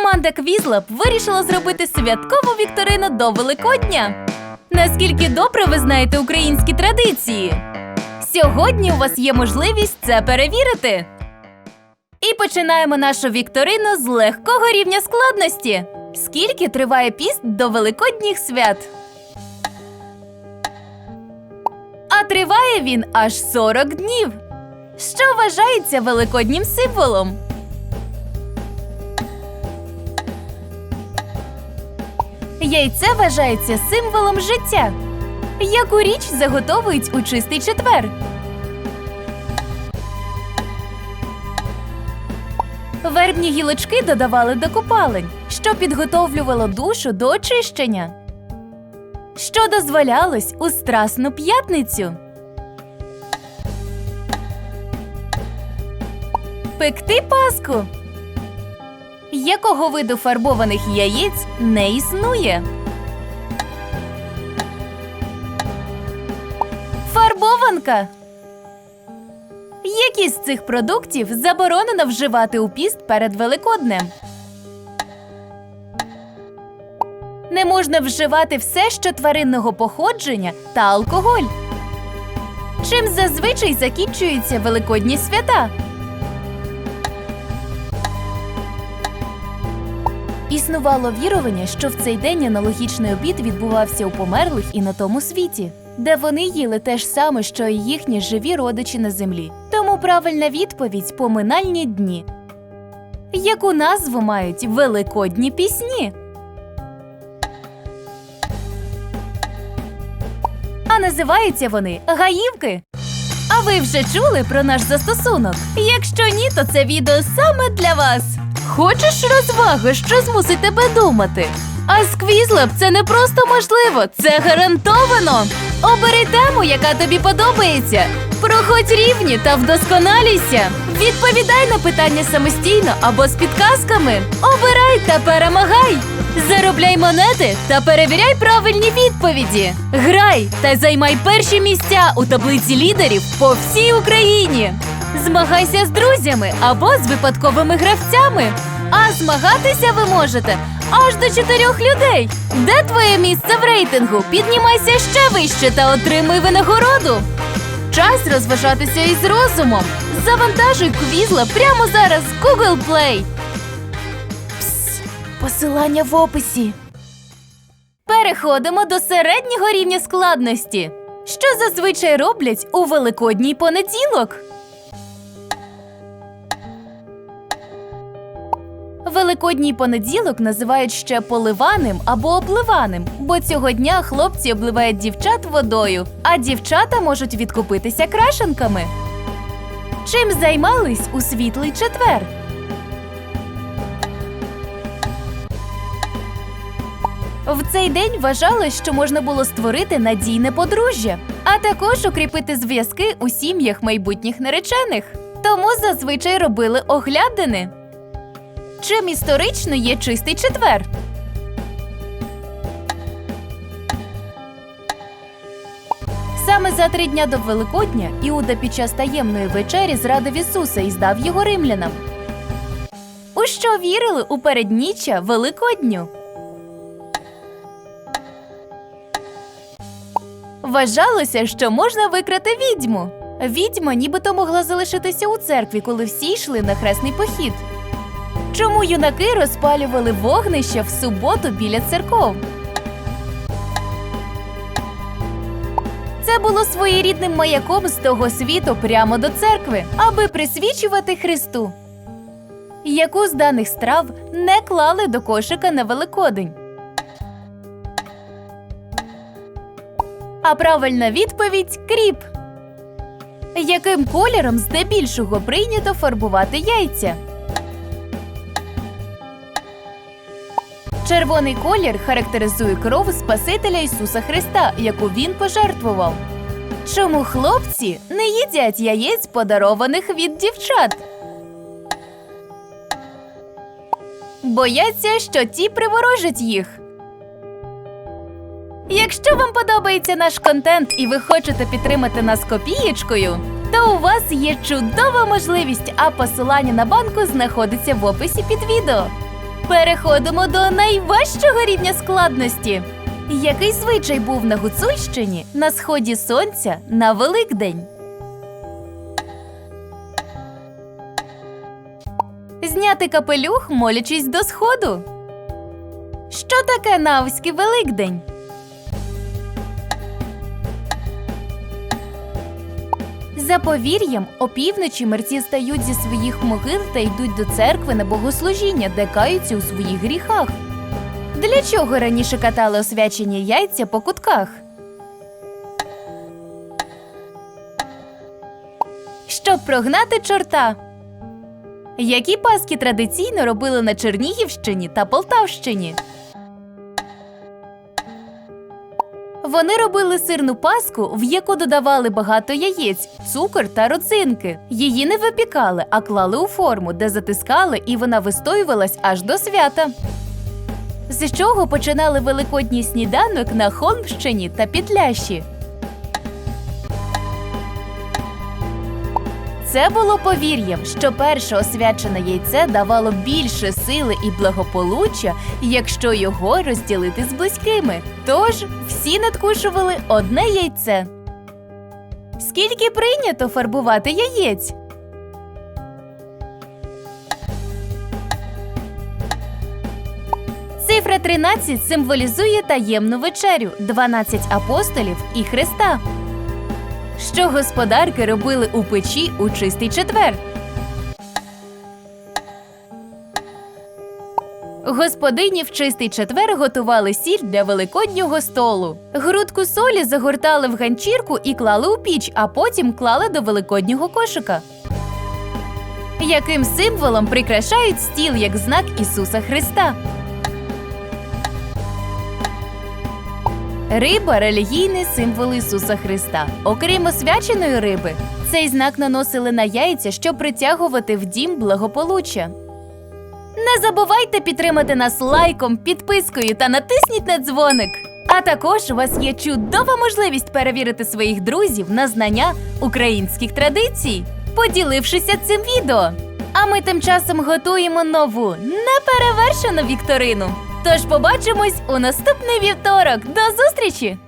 Команда Квізлаб вирішила зробити святкову вікторину до Великодня. Наскільки добре ви знаєте українські традиції? Сьогодні у вас є можливість це перевірити. І починаємо нашу вікторину з легкого рівня складності. Скільки триває піст до Великодніх свят? А триває він аж 40 днів. Що вважається великоднім символом? Яйце вважається символом життя. Яку річ заготовують у чистий четвер? Вербні гілочки додавали до купалень, що підготовлювало душу до очищення. Що дозволялось у Страсну п'ятницю? Пекти паску. Якого виду фарбованих яєць не існує? Фарбованка. Які з цих продуктів заборонено вживати у піст перед Великоднем? Не можна вживати все, що тваринного походження та алкоголь. Чим зазвичай закінчуються великодні свята? Існувало вірування, що в цей день аналогічний обід відбувався у померлих і на тому світі, де вони їли те ж саме, що й їхні живі родичі на землі. Тому правильна відповідь поминальні дні. Яку назву мають великодні пісні? А називаються вони гаївки. А ви вже чули про наш застосунок? Якщо ні, то це відео саме для вас. Хочеш розваги, що змусить тебе думати? А з Quizlab це не просто можливо, це гарантовано. Обери тему, яка тобі подобається. Проходь рівні та вдосконалюйся. Відповідай на питання самостійно або з підказками. Обирай та перемагай. Заробляй монети та перевіряй правильні відповіді. Грай та займай перші місця у таблиці лідерів по всій Україні. Змагайся з друзями або з випадковими гравцями. А змагатися ви можете аж до чотирьох людей. Де твоє місце в рейтингу? Піднімайся ще вище та отримуй винагороду. Час розважатися із розумом. Завантажуй квізла прямо зараз з Google Play. Пс, посилання в описі. Переходимо до середнього рівня складності. Що зазвичай роблять у великодній понеділок? Великодній понеділок називають ще поливаним або обливаним, бо цього дня хлопці обливають дівчат водою, а дівчата можуть відкупитися крашенками. Чим займались у світлий четвер? В цей день вважалось, що можна було створити надійне подружжя, а також укріпити зв'язки у сім'ях майбутніх наречених. Тому зазвичай робили оглядини. Чим історично є чистий четвер? Саме за три дня до Великодня Іуда під час таємної вечері зрадив Ісуса і здав його римлянам. У що вірили у передніччя Великодню? Вважалося, що можна викрати відьму. Відьма нібито могла залишитися у церкві, коли всі йшли на хресний похід. Чому юнаки розпалювали вогнища в суботу біля церков? Це було своєрідним маяком з того світу прямо до церкви, аби присвічувати Христу. Яку з даних страв не клали до кошика на Великодень? А правильна відповідь кріп. Яким кольором здебільшого прийнято фарбувати яйця? Червоний колір характеризує кров Спасителя Ісуса Христа, яку він пожертвував. Чому хлопці не їдять яєць, подарованих від дівчат? Бояться, що ті приворожать їх. Якщо вам подобається наш контент і ви хочете підтримати нас копієчкою, то у вас є чудова можливість, а посилання на банку знаходиться в описі під відео. Переходимо до найважчого рівня складності. Який звичай був на Гуцульщині на сході сонця на Великдень? Зняти капелюх, молячись до сходу. Що таке Навський Великдень? За повір'ям, опівночі мерці стають зі своїх могил та йдуть до церкви на богослужіння, де каються у своїх гріхах. Для чого раніше катали освячені яйця по кутках? Щоб прогнати чорта. Які паски традиційно робили на Чернігівщині та Полтавщині? Вони робили сирну паску, в яку додавали багато яєць, цукор та родзинки. Її не випікали, а клали у форму, де затискали, і вона вистоювалась аж до свята. З чого починали великодній сніданок на Холмщині та Підлящі? Це було повір'ям, що перше освячене яйце давало більше сили і благополуччя, якщо його розділити з близькими. Тож всі надкушували одне яйце. Скільки прийнято фарбувати яєць? Цифра 13 символізує таємну вечерю, 12 апостолів і Христа. Що господарки робили у печі у чистий четвер? Господині в чистий четвер готували сіль для великоднього столу. Грудку солі загортали в ганчірку і клали у піч, а потім клали до великоднього кошика. Яким символом прикрашають стіл як знак Ісуса Христа? Риба релігійний символ Ісуса Христа. Окрім освяченої риби, цей знак наносили на яйця, щоб притягувати в дім благополуччя. Не забувайте підтримати нас лайком, підпискою та натисніть на дзвоник. А також у вас є чудова можливість перевірити своїх друзів на знання українських традицій, поділившися цим відео. А ми тим часом готуємо нову неперевершену вікторину. Тож побачимось у наступний вівторок. До зустрічі!